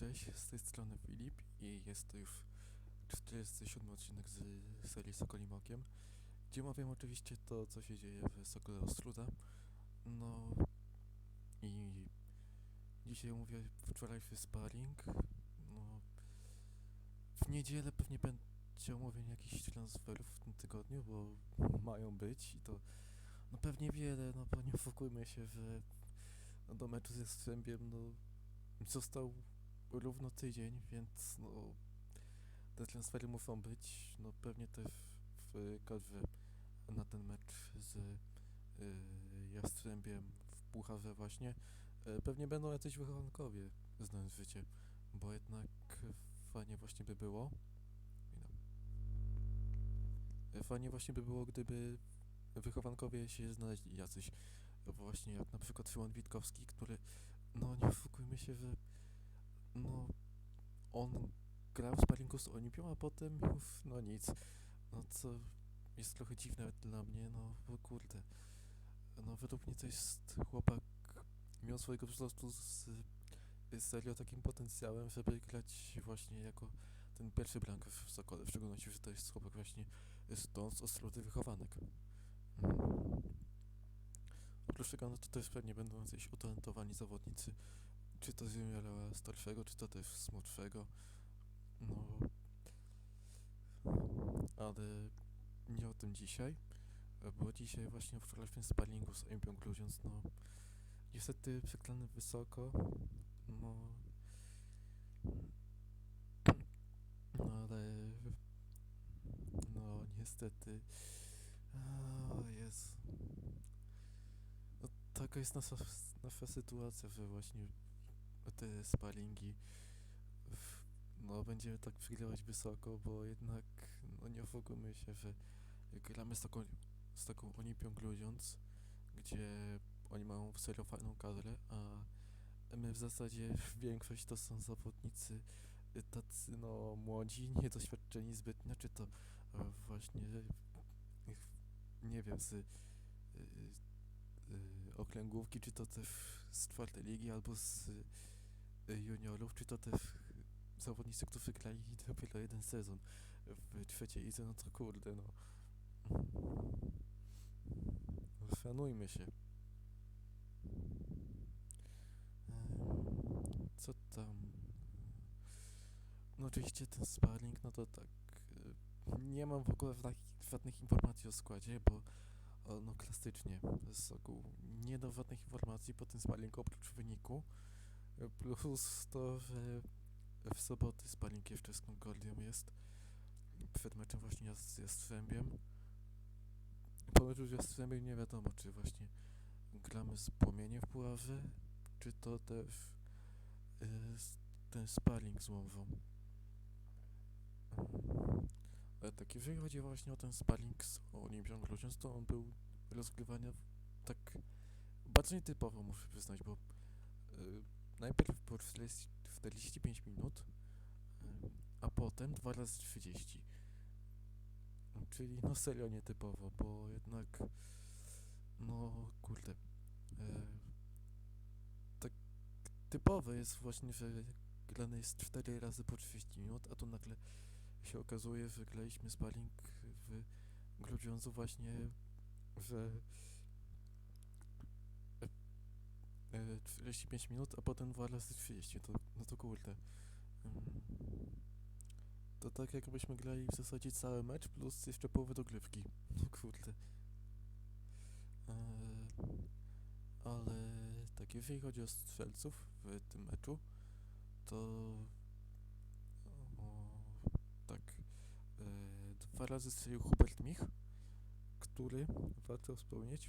Cześć, z tej strony Filip i jest to już 47 odcinek z serii Sokolim Okiem, gdzie omawiam oczywiście to, co się dzieje w Sokole Ostruda. No i dzisiaj mówię wczorajszy sparring. No, w niedzielę pewnie będzie omówienie jakichś transferów w tym tygodniu, bo mają być i to no pewnie wiele, no bo nie oszukujmy się, że no, do meczu ze Strzębiem, no został równo tydzień, więc no te transfery muszą być, no pewnie też w kadrze na ten mecz z y, Jastrzębiem w Pucharze właśnie y, pewnie będą jacyś wychowankowie znając życie, bo jednak fajnie właśnie by było Chwila. Y, fajnie właśnie by było, gdyby wychowankowie się znaleźli jacyś właśnie jak na przykład Szymon Witkowski, który no nie oszukujmy się, że no on grał w sparingu z Olimpią, a potem już no nic. No co jest trochę dziwne dla mnie, no bo kurde. No według mnie to jest chłopak miał swojego wzrostu z, z serio takim potencjałem, żeby grać właśnie jako ten pierwszy blankarz w Sokole, w szczególności, że to jest chłopak właśnie stąd z Ostrudy wychowanek. Mm. Oprócz tego, no to też pewnie będą jacyś utalentowani zawodnicy, czy to z juniora starszego, czy to też młodszego. No, ale nie o tym dzisiaj, bo dzisiaj właśnie w wczorajszym sparingu z Olimpią Grudziądz, no niestety przeklany wysoko, no no ale no niestety o Jezu no, taka jest nasza, nasza sytuacja, że właśnie te sparingi no będziemy tak przegrywać wysoko, bo jednak no nie oszukujmy się, że gramy z taką, z taką Olimpią Grudziądz, gdzie oni mają serio fajną kadrę, a my w zasadzie większość to są zawodnicy y, tacy no młodzi, niedoświadczeni zbytnio, czy to e, właśnie y, nie wiem, z y, y, okręgówki, czy to też z czwartej ligi, albo z y, juniorów, czy to też zawodnicy, którzy grali dopiero jeden sezon w trzeciej lidze, no to kurde, no. Szanujmy się. Co tam? No oczywiście ten sparring, no to tak. y, Nie mam w ogóle żadnych- informacji o składzie, bo no klasycznie z Sokół nie dał żadnych informacji po tym sparringu oprócz wyniku. Plus to, że w soboty sparring jeszcze z Concordią jest. Przed meczem właśnie z Jastrzębiem. Po meczu z Jastrzębiem nie wiadomo, czy właśnie gramy z Płomieniem w Puławze, czy to też y, ten sparring z Łomżą. Mm. Ale tak, jeżeli chodzi właśnie o ten sparring z Olimpią Grudziądz, to on był rozgrywany w- tak bardzo nietypowo, muszę przyznać, bo y, najpierw po 40, 45 minut, a potem 2 razy 30. Czyli no serio nietypowo, bo jednak no kurde. E, tak typowe jest właśnie, że grane jest 4 razy po 30 minut, a tu nagle się okazuje, że graliśmy sparring w Grudziądzu właśnie, że 45 minut, a potem 2 razy 30, to, no to kurde. To tak jakbyśmy grali w zasadzie cały mecz plus jeszcze połowę dogrywki. No kurde. Eee, ale tak, jeżeli chodzi o strzelców w tym meczu, to o, tak e, dwa razy strzelił Hubert Mich, który, warto wspomnieć,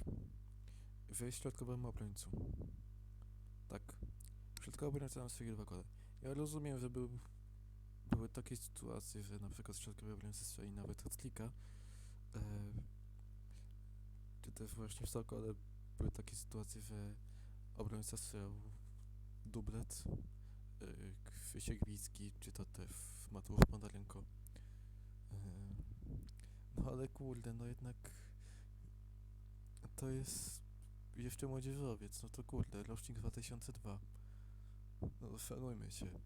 jest środkowym obrońcą. Tak, środkowy obrońca nam strzelił dwa gole. Ja rozumiem, że był, były takie sytuacje, że na przykład środkowy obrońca strzeli nawet od klika, e, czy też właśnie w Sokole były takie sytuacje, że obrońca strzelał dublet, yy, Krzysiek Wicki, czy to też Mateusz Podarenko. Yy, no ale kurde, no jednak to jest jeszcze młodzieżowiec, no to kurde, rocznik 2002. No szanujmy się.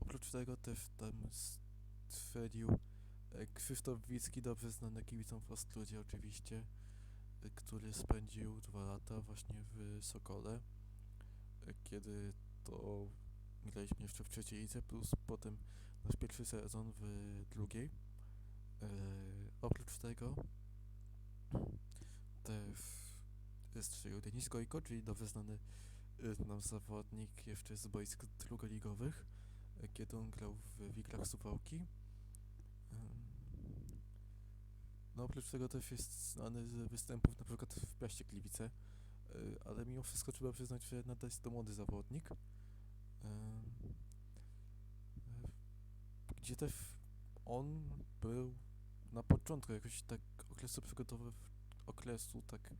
oprócz tego też tam stwierdził e, Krzysztof Wicki, dobrze znany kibicom w Ostludzie oczywiście, e, który spędził dwa lata właśnie w Sokole, e, kiedy to graliśmy jeszcze w trzeciej lidze, plus potem nasz pierwszy sezon w drugiej. E, oprócz tego też strzelił Denis Gojko, czyli dobrze znany e, nam zawodnik jeszcze z boisk drugoligowych, e, kiedy on grał w Wiklach Suwałki. No oprócz tego też jest znany z występów na przykład w Piaście Gliwice, e, ale mimo wszystko trzeba przyznać, że nadal jest to młody zawodnik. Gdzie też on był na początku jakoś tak okresu przygotowyw okresu tak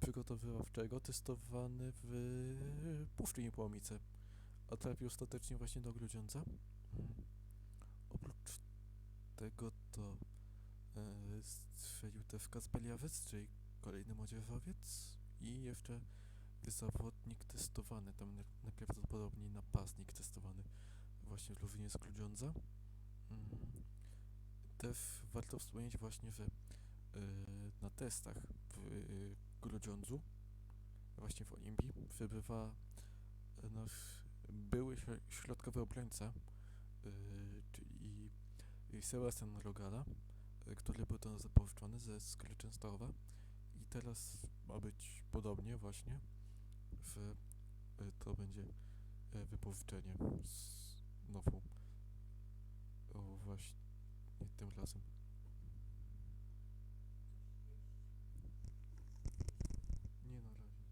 przygotowywawczego testowany w Puszczy Niepołomice, a trafił ostatecznie właśnie do Grudziądza. Mm. Oprócz tego to e, strzelił też Kaspeliawiec, czyli kolejny młodzieżowiec i jeszcze zawodnik testowany, tam na- najprawdopodobniej napastnik testowany właśnie Luwinie z Grudziądza. Mm. Też warto wspomnieć właśnie, że e, na testach Grudziądzu, właśnie w Olimbii, przebywa nasz były śro- środkowy obrońca, e, czyli Sebastian Rogala, e, który był tam zapożyczony ze Skry Częstochowa i teraz ma być podobnie właśnie, że e, to będzie e, wypożyczenie z nową właśnie tym razem. Nie na razie.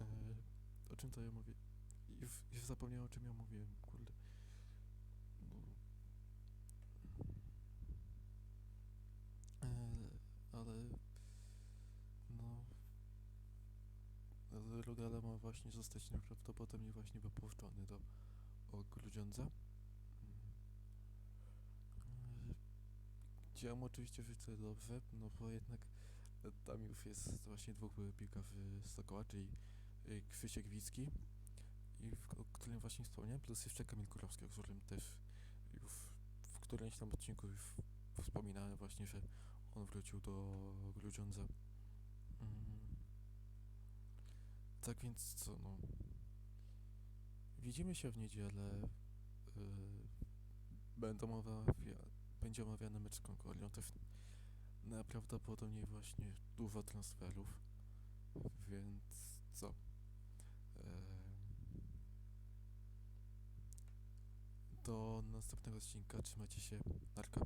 E, o czym to ja mówię? Już, zapomniałem o czym ja mówiłem, kurde. No. E, ale no Rogala ma właśnie zostać najprawdopodobniej właśnie wypuszczony do Grudziądza. Mm. E, Działam oczywiście życzę dobrze, no bo jednak tam już jest właśnie dwóch piłkarzy Sokoła, czyli Krzysiek Wicki, o którym właśnie wspomniałem, plus jeszcze Kamil Kurowski, o którym też już w którymś tam odcinku już wspominałem właśnie, że on wrócił do Grudziądza. Mm. Tak więc co, no. Widzimy się w niedzielę. Yy, będą omawia, będzie omawiany mecz z Concordią. Też najprawdopodobniej właśnie dużo transferów. Więc co? Do następnego odcinka. Trzymajcie się. Narka.